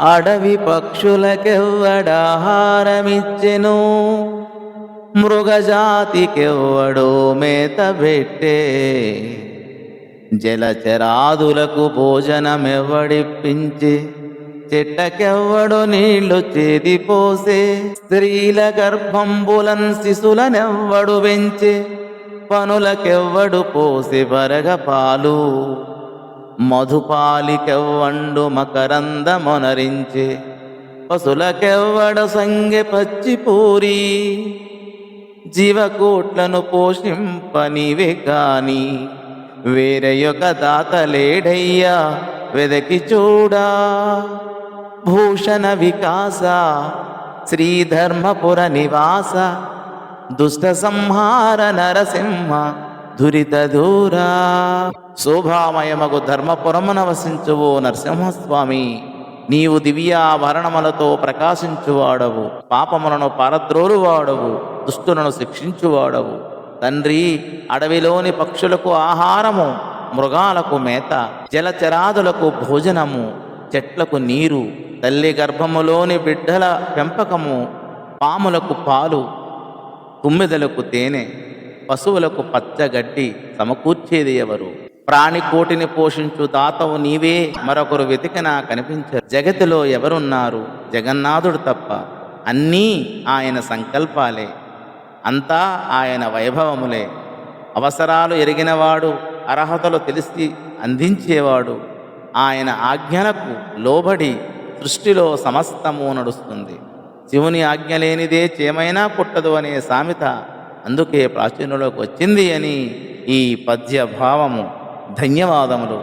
అడవి పక్షులకెవ్వడాహారమిచ్చెను? మృగజాతికెవ్వడో మేత పెట్టే? జలచరాదులకు భోజనమెవ్వడిప్పించి? చెట్టకెవ్వడు నీళ్ళు చేదిపోసే స్త్రీల గర్భంబులన్ శిశులనెవ్వడు పెంచే పనులకెవ్వడు పోసి బరగ పాలు? మధుపాలికెవ్వండు మకరందమొనరించే పశులకెవ్వడ సంగె పచ్చిపూరి జీవకోట్లను పోషింపనివే కాని వేరే యొక్క దాతలేడయ్యా వెదకి చూడా. భూషణ వికాస శ్రీధర్మపుర నివాస దుష్ట సంహార నరసింహ దురిత దూరా. శోభామయమగు ధర్మపురమున నవసించువు నరసింహస్వామి. నీవు దివ్యాభరణములతో ప్రకాశించువాడవు. పాపములను పారద్రోలువాడవు. దుష్టులను శిక్షించువాడవు. తండ్రి అడవిలోని పక్షులకు ఆహారము మృగాలకు మేత జలచరాదులకు భోజనము చెట్లకు నీరు తల్లి గర్భములోని బిడ్డల పెంపకము పాములకు పాలు తుమ్మెదలకు తేనె పశువులకు పచ్చగడ్డి సమకూర్చేది ఎవరు? ప్రాణికోటిని పోషించు దాతవు నీవే మరొకరు వెతికినా కనిపించరు. జగతిలో ఎవరున్నారు? జగన్నాథుడు తప్ప. అన్నీ ఆయన సంకల్పాలే. అంతా ఆయన వైభవములే. అవసరాలు ఎరిగినవాడు అర్హతలు తెలిసి అందించేవాడు. ఆయన ఆజ్ఞలకు లోబడి సృష్టిలో సమస్తము నడుస్తుంది. శివుని ఆజ్ఞ లేనిదే చేమైనా పుట్టదు అనే సామెత అందుకే ప్రాచీనులకు వచ్చింది అని ఈ పద్య భావము ధన్యవాదములు